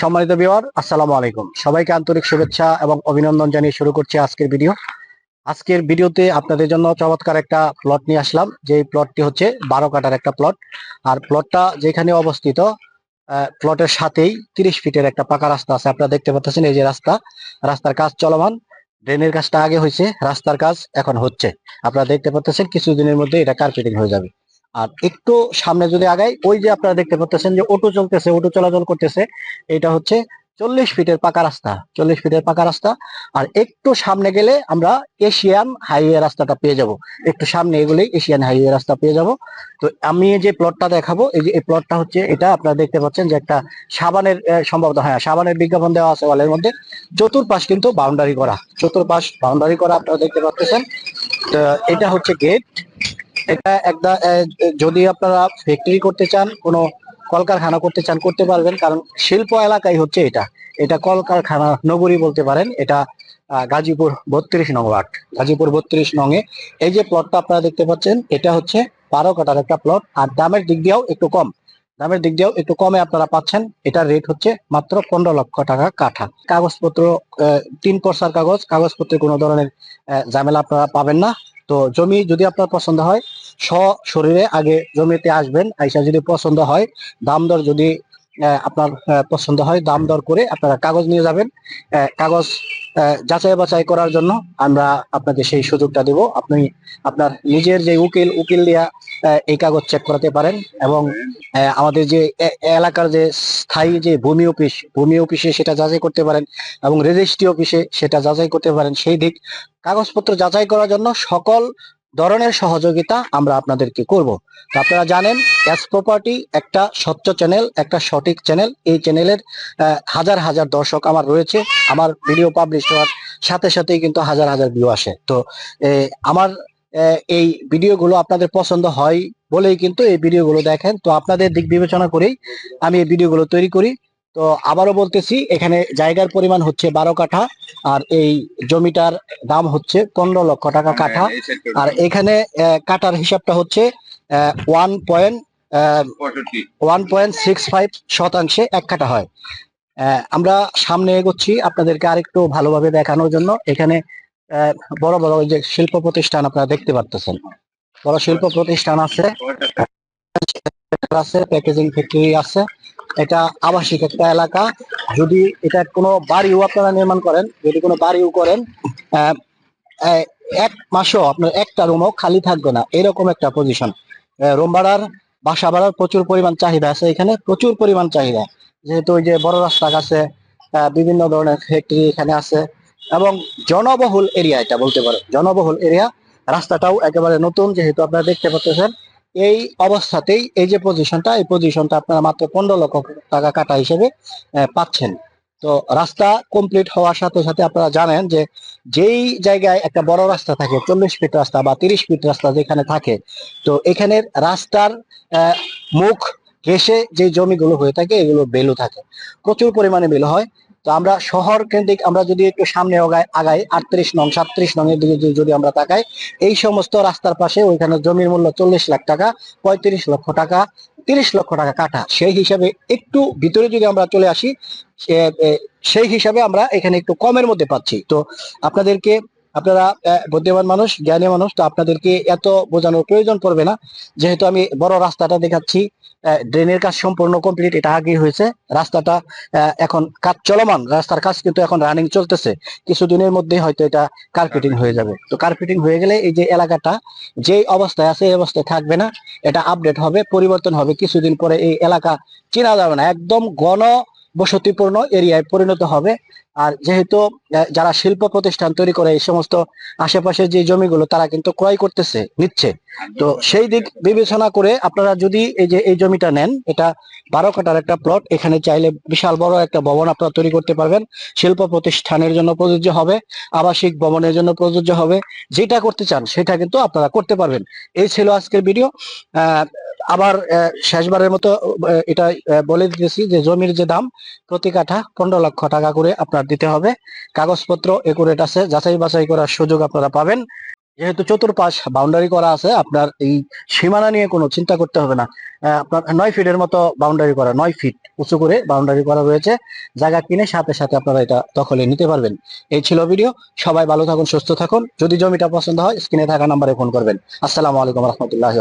সম্মানিত বিওয়ার আসসালামু আলাইকুম। সবাইকে আন্তরিক শুভেচ্ছা এবং অভিনন্দন জানিয়ে শুরু করছি আজকের ভিডিও আজকের ভিডিওতে আপনাদের জন্য চমৎকার একটা প্লট নিয়ে আসলাম। যে প্লটটি হচ্ছে বারো কাটার একটা প্লট আর প্লটটা যেখানে অবস্থিত প্লটের সাথেই তিরিশ ফিটের একটা পাকা রাস্তা আছে। আপনারা দেখতে পাচ্ছেন এই যে রাস্তা। রাস্তার কাজ চলমান। ড্রেনের কাজটা আগে হয়েছে, রাস্তার কাজ এখন হচ্ছে। আপনারা দেখতে পাচ্ছেন কিছুদিনের মধ্যে এটা কার্পেটিং হয়ে যাবে। আর একটু সামনে যদি আগাই, ওই যে আপনারা দেখতে পাচ্ছেন যে অটো চলতেছে, অটো চলাচল করতেছে, এটা হচ্ছে চল্লিশ ফিটের পাকা রাস্তা, চল্লিশ ফিটের পাকা রাস্তা। আর একটু সামনে গেলে আমরা এশিয়ান হাইওয়ে রাস্তাটা পেয়ে যাব। একটু সামনে এগুলি এশিয়ান হাইওয়ে রাস্তা পেয়ে যাব। তো আমি যে প্লটটা দেখাবো, এই যে এই প্লটটা হচ্ছে, এটা আপনারা দেখতে পাচ্ছেন যে একটা সাবানের সম্ভবত হ্যাঁ সাবানের বিজ্ঞাপন দেওয়া আছে ওয়ালের মধ্যে। চতুর্পাশ কিন্তু বাউন্ডারি করা, চতুর্পাশ বাউন্ডারি করা আপনারা দেখতে পাচ্ছেন। তো এটা হচ্ছে গেট এটা একটা যদি আপনারা ফ্যাক্টরি করতে চান, কোনো কলকারখানা করতে চান, করতে পারবেন। কারণ শিল্প এলাকায় হচ্ছে এটা। এটা কলকারখানা, নগরী বলতে পারেন। এটা গাজীপুর বত্রিশ নং ওয়ার্ড। গাজীপুর বত্রিশ নং এ এই যে প্লটটা আপনারা দেখতে পাচ্ছেন, এটা হচ্ছে বারো কাটার একটা প্লট আর দামের দিক দিয়েও একটু কম। দামের দিক দিয়েও একটু কমে আপনারা পাচ্ছেন। এটার রেট হচ্ছে মাত্র পনেরো লক্ষ টাকা কাঠা। কাগজপত্র তিন পর্সার কাগজ। কাগজপত্রে কোনো ধরনের ঝামেলা আপনারা পাবেন না। তো জমি যদি আপনার পছন্দ হয় স শরীরে আগে জমিতে আসবেন, আইসা যদি পছন্দ হয়, দাম দর যদি আপনার পছন্দ হয়, দাম দর করে আপনারা কাগজ নিয়ে যাবেন। কাগজ যাচাই বাছাই করার জন্য আমরা আপনাকে সেই সুযোগটা দেব। আপনি আপনার নিজের যে উকিল উকিল দিয়া এই কাগজ চেক করাতে পারেন এবং আমাদের যে এলাকার যে স্থায়ী যে ভূমি অফিস, ভূমি অফিসে সেটা যাচাই করতে পারেন এবং রেজিস্ট্রি অফিসে সেটা যাচাই করতে পারেন। সেই দিক, কাগজপত্র যাচাই করার জন্য সকল ধরনের সহযোগিতা আমরা আপনাদেরকে করব। আপনারা জানেন এস প্রপার্টি একটা স্বচ্ছ চ্যানেল একটা সঠিক চ্যানেল এই চ্যানেলের হাজার হাজার দর্শক আমার রয়েছে। আমার ভিডিও পাবলিশ হওয়ার সাথে সাথেই কিন্তু হাজার হাজার ভিউ আসে। তো আমার এই ভিডিওগুলো আপনাদের পছন্দ হয় বলেই কিন্তু এই ভিডিওগুলো দেখেন। তো আপনাদের দিক বিবেচনা করেই আমি এই ভিডিওগুলো তৈরি করি। তো আবারও বলতেছি এখানে জায়গার পরিমাণ হচ্ছে বারো কাঠা আর এই জমিটার দাম হচ্ছে পনেরো লক্ষ টাকা কাঠা। আর এখানে কাটার হিসাবটা হচ্ছে one point one point six five শতাংশে এক কাটা হয়। আমরা সামনে এগোচ্ছি আপনাদেরকে আরেকটু ভালোভাবে দেখানোর জন্য। এখানে বড় বড় যে শিল্প প্রতিষ্ঠান আপনারা দেখতে পারতেছেন। বড় শিল্প প্রতিষ্ঠান আছে। আছে প্যাকেজিং ফ্যাক্টরি আছে। এটা আবাসিক একটা এলাকা। যদি এটা কোনো বাড়িও আপনারা নির্মাণ করেন, যদি কোনো বাড়িও করেন এক মাসও আপনার একটা রুমও খালি থাকবে না। এরকম একটা পজিশন রুম ভাড়ার, বাসা ভাড়ার প্রচুর পরিমাণ চাহিদা আছে এখানে, প্রচুর পরিমাণ চাহিদা। যেহেতু ওই যে বড় রাস্তা আছে বিভিন্ন ধরনের ফ্যাক্টরি এখানে আছে, এবং জনবহুল এরিয়া এটা বলতে পারেন। জনবহুল এরিয়া রাস্তাটাও একেবারে নতুন, যেহেতু আপনারা দেখতে পাচ্ছেন। এই অবস্থাতেই এই যে পজিশনটা এই পজিশনটা আপনারা মাত্র পনেরো লক্ষ টাকা কাটা হিসেবে পাচ্ছেন। তো রাস্তা কমপ্লিট হওয়ার সাথে সাথে আপনারা জানেন যে, যেই জায়গায় একটা বড় রাস্তা থাকে, চল্লিশ ফিট রাস্তা বা তিরিশ ফিট রাস্তা যেখানে থাকে, তো এখানের রাস্তার মুখ ঘেসে যে জমিগুলো হয়ে থাকে, এগুলো বেলু থাকে। প্রচুর পরিমাণে বেলু হয়। তো আমরা শহর কেন্দ্রিক আমরা যদি একটু সামনে আগাই আটত্রিশ নং, সাতত্রিশ নং এর দিকে যদি- আমরা তাকাই, এই সমস্ত রাস্তার পাশে ওইখানে জমির মূল্য চল্লিশ লাখ টাকা, পঁয়ত্রিশ লক্ষ টাকা, তিরিশ লক্ষ টাকা কাটা। সেই হিসাবে একটু ভিতরে যদি আমরা চলে আসি সেই হিসাবে আমরা এখানে একটু কমের মধ্যে পাচ্ছি। তো আপনাদেরকে আপনারা বুদ্ধিমান মানুষ, জ্ঞানী মানুষ, তো আপনাদেরকে এত বোঝানোর প্রয়োজন পড়বে না। যেহেতু আমি বড় রাস্তাটা দেখাচ্ছি ড্রেনের কাজ সম্পূর্ণ কমপ্লিট এটা আগে হয়েছে। রাস্তাটা এখন কাজ চলমান, রাস্তার কাজ কিন্তু এখন রানিং চলতেছে। কিছুদিনের মধ্যে হয়তো এটা কার্পেটিং হয়ে যাবে। তো কার্পেটিং হয়ে গেলে এই যে এলাকাটা যে অবস্থায় আছে, এই অবস্থায় থাকবে না। এটা আপডেট হবে, পরিবর্তন হবে। কিছুদিন পরে এই এলাকা চেনা যাবে না। একদম ঘন বসতিপূর্ণ এরিয়ায় পরিণত হবে। আর যেহেতু যারা শিল্প প্রতিষ্ঠান তৈরি করে, এই সমস্ত আশেপাশে যে জমিগুলো, তারা কিন্তু ক্রয় করতেছে, নিচ্ছে। তো সেই দিক বিবেচনা করে আপনারা যদি এই যে, এই জমিটা নেন, এটা বারো কাটার একটা প্লট এখানে চাইলে বিশাল বড় একটা ভবন আপনারা তৈরি করতে পারবেন। শিল্প প্রতিষ্ঠানের জন্য প্রযোজ্য হবে, আবাসিক ভবনের জন্য প্রযোজ্য হবে, যেটা করতে চান, সেটা কিন্তু আপনারা করতে পারবেন। এই ছিল আজকের ভিডিও আবার শেষবারের মতো এটা বলে দিতেছি যে জমির যে দাম, প্রতি কাঠা পনেরো লক্ষ টাকা করে আপনার দিতে হবে। কাগজপত্র, একুরেট আছে, যাচাই বাছাই করার সুযোগ আপনারা পাবেন। যেহেতু চতুর্পাশ বাউন্ডারি করা আছে, আপনার এই সীমানা নিয়ে কোনো চিন্তা করতে হবে না। আপনার নয় ফিটের মতো বাউন্ডারি করা, নয় ফিট উঁচু করে বাউন্ডারি করা রয়েছে। জায়গা কিনে সাথে সাথে আপনারা এটা দখলে নিতে পারবেন। এই ছিল ভিডিও সবাই ভালো থাকুন, সুস্থ থাকুন। যদি জমিটা পছন্দ হয় স্ক্রিনে থাকা নাম্বারে ফোন করবেন। আসসালামু আলাইকুম রহমতুল্লাহ